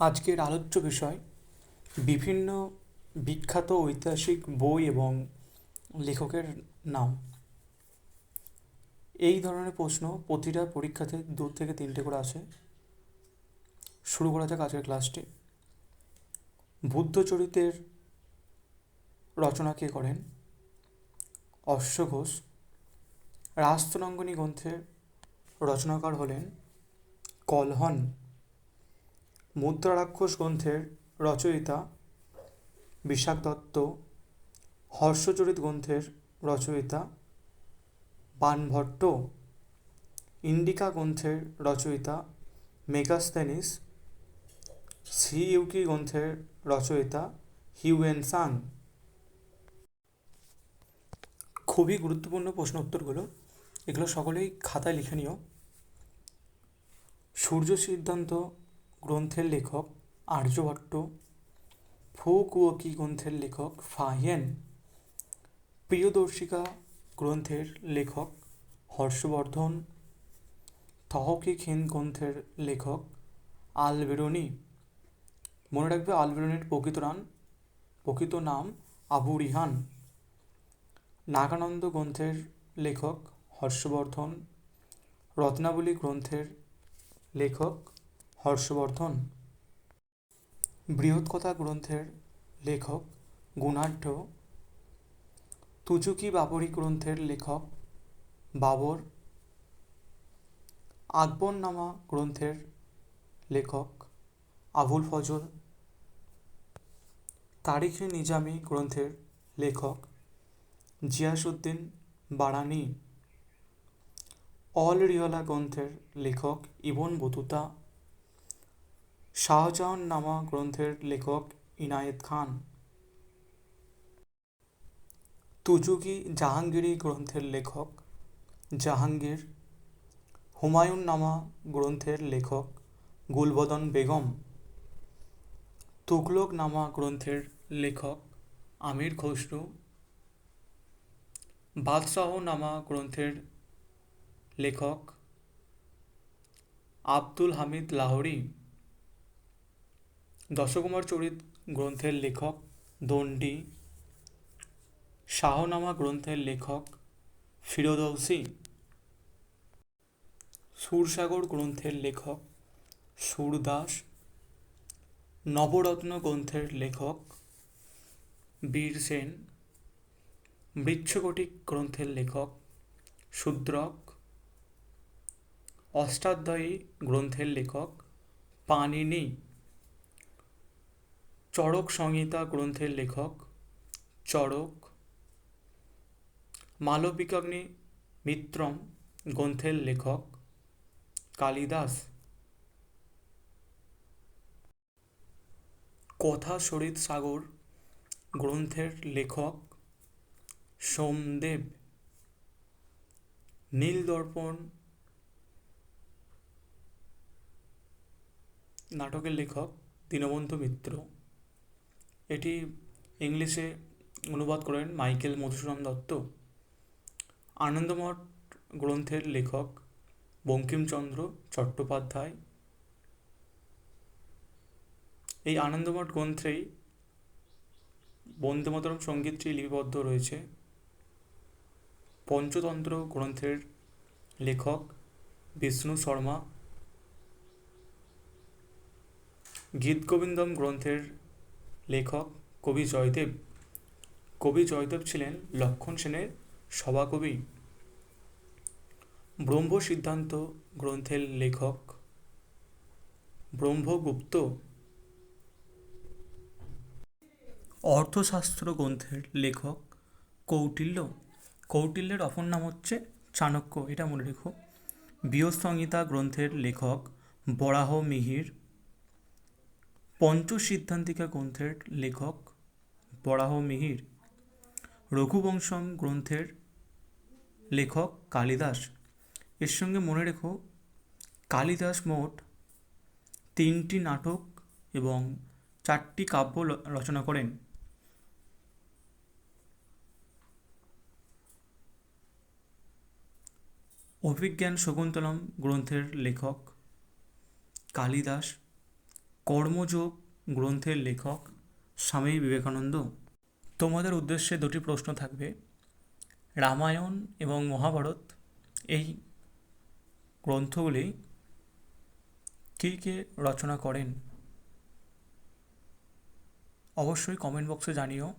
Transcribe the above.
আজকের আলোচ্য বিষয়, বিভিন্ন বিখ্যাত ঐতিহাসিক বই এবং লেখকের নাম। এই ধরনের প্রশ্ন প্রতিটা পরীক্ষাতে দু থেকে তিনটে করে আসে। শুরু করা যাক আজকের ক্লাসটি। বুদ্ধচরিতের রচনা কে করেন? অশ্ব ঘোষ। রাস্তরঙ্গনী গ্রন্থের রচনাকার হলেন কলহন। মুদ্রা রাক্ষস গ্রন্থের রচয়িতা বিশাখ দত্ত, হর্ষচরিত গ্রন্থের রচয়িতা বানভট্ট, ইন্ডিকা গ্রন্থের রচয়িতা মেগাস্তেনিস সি ইউকি গ্রন্থের রচয়িতা হিউয়েন সাং। খুবই গুরুত্বপূর্ণ প্রশ্ন উত্তরগুলো। এগুলো সকলেই খাতায় লিখে নিও। সূর্য সিদ্ধান্ত গ্রন্থের লেখক আর্যভট্ট ফুকুওকি গ্রন্থের লেখক ফাহিয়েন প্রিয়দর্শিকা গ্রন্থের লেখক হর্ষবর্ধন তহকি খিন গ্রন্থের লেখক আলবেরনি। মনে রাখবে আলবেরনির প্রকৃত নাম প্রকৃত নাম আবু রিহান। নাগানন্দ গ্রন্থের লেখক হর্ষবর্ধন, রত্নাবলী গ্রন্থের লেখক হর্ষবর্ধন। বৃহৎকথা গ্রন্থের লেখক গুণাঢ্য। তুজুকি বাবরি গ্রন্থের লেখক বাবর। আকবরনামা গ্রন্থের লেখক আবুল ফজল। তারিখে নিজামি গ্রন্থের লেখক জিয়াসুদ্দিন বারানি। অল রিওলা গ্রন্থের লেখক ইবন বতুতা। শাহজাহান নামা গ্রন্থের লেখক ইনায়েত খান। তুজুকি জাহাঙ্গীরি গ্রন্থের লেখক জাহাঙ্গীর। হুমায়ুন নামা গ্রন্থের লেখক গুলবদন বেগম। তুগলক নামা গ্রন্থের লেখক আমির খসরু। বাদশাহ নামা গ্রন্থের লেখক আব্দুল হামিদ লাহোরি। দশকুমার চরিত গ্রন্থের লেখক দণ্ডি। শাহনামা গ্রন্থের লেখক ফিরোদৌসি। সুরসাগর গ্রন্থের লেখক সুরদাস। নবরত্ন গ্রন্থের লেখক বীর সেন। বৃক্ষকটিক গ্রন্থের লেখক শূদ্রক অষ্টাধ্যায়ী গ্রন্থের লেখক পানিনি চড়ক সংহিতা গ্রন্থের লেখক, চড়ক, মালবিকাগ্নি মিত্রম গ্রন্থের লেখক, কালিদাস। কথা সরিত সাগর গ্রন্থের লেখক, সোমদেব। নীল দর্পণ নাটকের লেখক, দীনবন্ধু মিত্র। এটি ইংলিশে অনুবাদ করেন মাইকেল মধুসূদন দত্ত। আনন্দমঠ গ্রন্থের লেখক বঙ্কিমচন্দ্র চট্টোপাধ্যায়। এই আনন্দমঠ গ্রন্থেই বন্দে মাতরম সঙ্গীতটি লিপিবদ্ধ রয়েছে। পঞ্চতন্ত্র গ্রন্থের লেখক বিষ্ণু শর্মা। গীতগোবিন্দম গ্রন্থের লেখক কবি জয়দেব। কবি জয়দেব ছিলেন লক্ষণ সেনের সভাকবি। ব্রহ্ম সিদ্ধান্ত গ্রন্থের লেখক। ব্রহ্মগুপ্ত। অর্থশাস্ত্র গ্রন্থের লেখক কৌটিল্য। কৌটিল্যের অপর নাম হচ্ছে চাণক্য, এটা মনে রেখো। সংহিতা গ্রন্থের লেখক বরাহ মিহির। পঞ্চসিদ্ধান্তিকা গ্রন্থের লেখক বরাহ মিহির, রঘুবংশম গ্রন্থের লেখক কালিদাস। এর সঙ্গে মনে রেখো, কালিদাস মোট তিনটি নাটক এবং চারটি কাব্য রচনা করেন। অভিজ্ঞান শকুন্তলম গ্রন্থের লেখক কালিদাস কর্মযোগ গ্রন্থের লেখক স্বামী বিবেকানন্দ। তোমাদের উদ্দেশ্যে দুটি প্রশ্ন থাকবে। রামায়ণ এবং মহাভারত, এই গ্রন্থগুলি কে কে রচনা করেন? অবশ্যই কমেন্ট বক্সে জানিও।